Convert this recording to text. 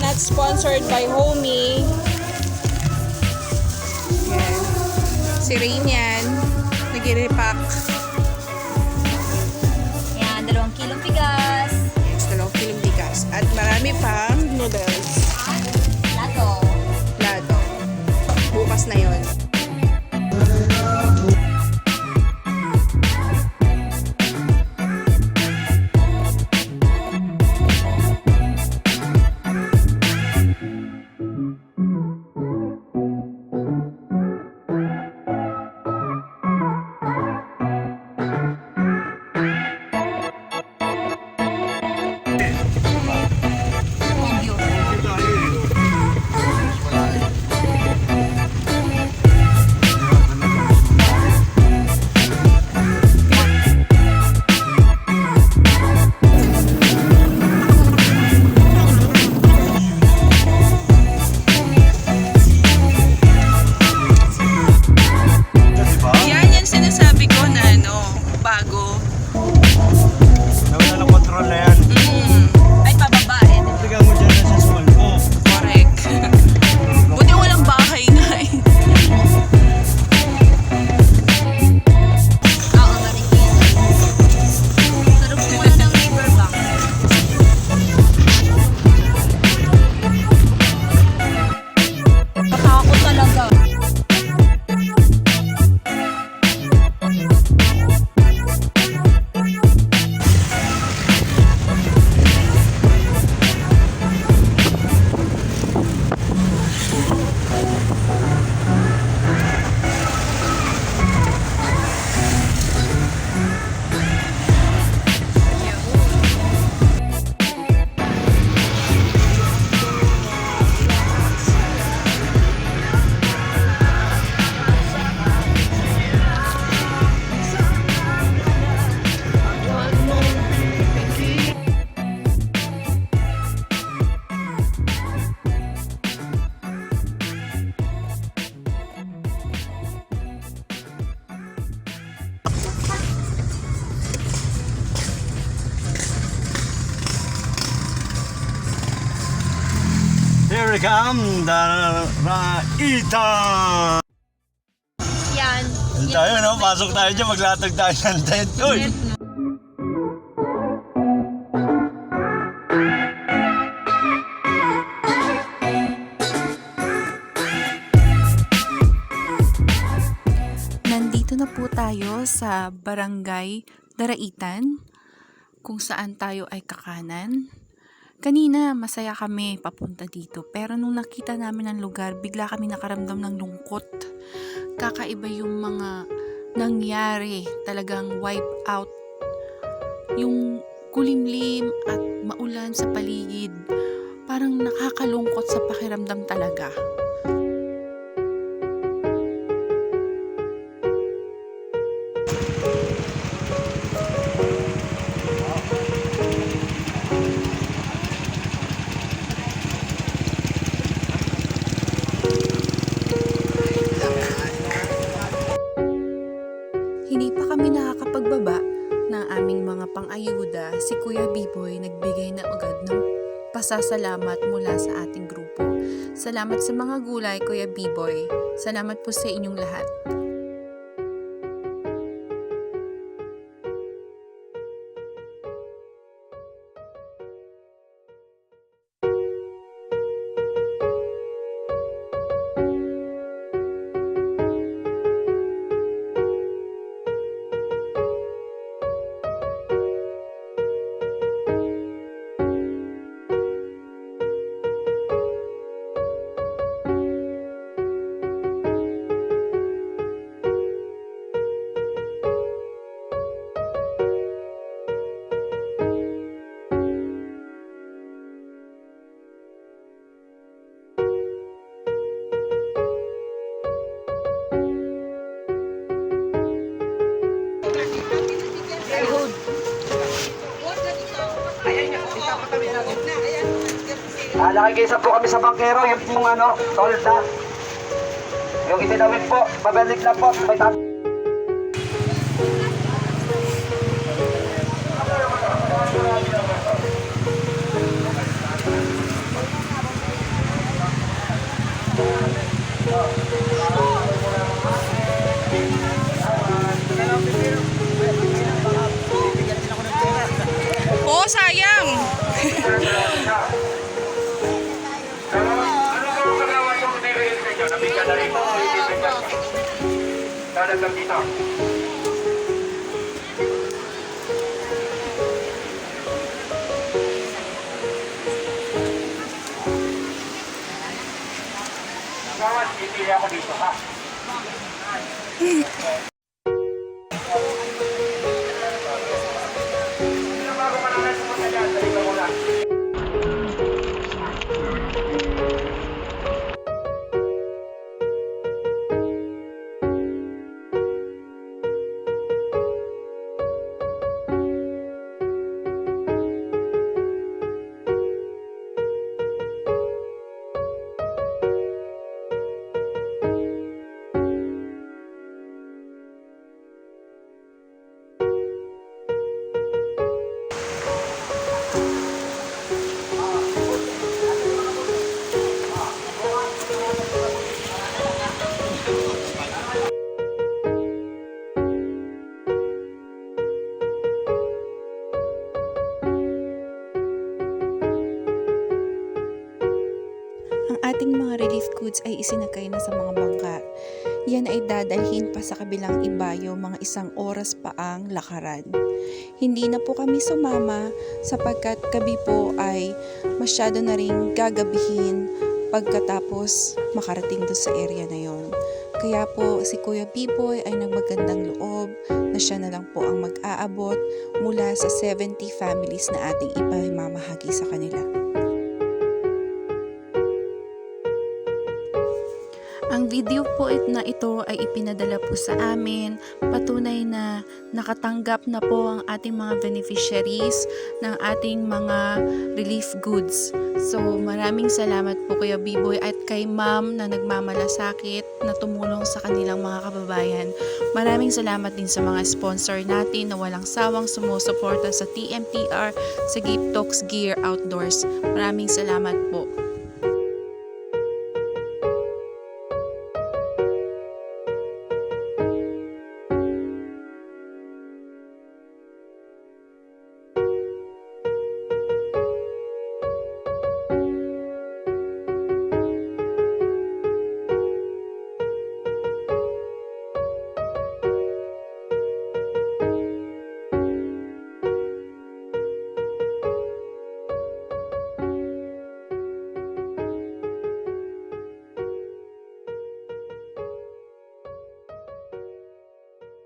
not sponsored by Homey. Yan. Si Rain yan. Nag-repack. Yan, dalawang kilong bigas. Yes, dalawang kilong bigas. At marami pang Here we come, the Raita! Yan. Yan tayo, no? Pasok tayo dyan, maglatag tayo ng tent. Uy! Nandito na po tayo sa Barangay Daraitan, kung saan tayo ay kakanan. Kanina, masaya kami papunta dito. Pero nung nakita namin ang lugar, bigla kami nakaramdam ng lungkot. Kakaiba yung mga nangyari. Talagang wipe out. Yung kulimlim at maulan sa paligid. Parang nakakalungkot sa pakiramdam talaga. Aming mga pang-ayuda, si Kuya Biboy nagbigay na agad ng pasasalamat mula sa ating grupo. Salamat sa mga gulay, Kuya Biboy. Salamat po sa inyong lahat. Ah, nakikisa po kami sa bangkero, yung pong ano, tolda. Yung itinawid po, babalik na po. May tap- lalaglag dito. Gawad, pipili ako dito ha. Goods ay isinagay na sa mga bangka. Yan ay dadalhin pa sa kabilang ibayo mga isang oras pa ang lakaran. Hindi na po kami sumama sapagkat gabi po ay masyado na rin gagabihin pagkatapos makarating doon sa area na yon. Kaya po si Kuya Pipoy ay nagmagandang loob na siya na lang po ang mag-aabot mula sa 70 families na ating ipamamahagi sa kanila. Ang video po na ito ay ipinadala po sa amin. Patunay na nakatanggap na po ang ating mga beneficiaries ng ating mga relief goods. So maraming salamat po Kuya Biboy at kay Ma'am na nagmamalasakit na tumulong sa kanilang mga kababayan. Maraming salamat din sa mga sponsor natin na walang sawang sumusuporta sa TMTR sa Gift Talks Gear Outdoors. Maraming salamat po.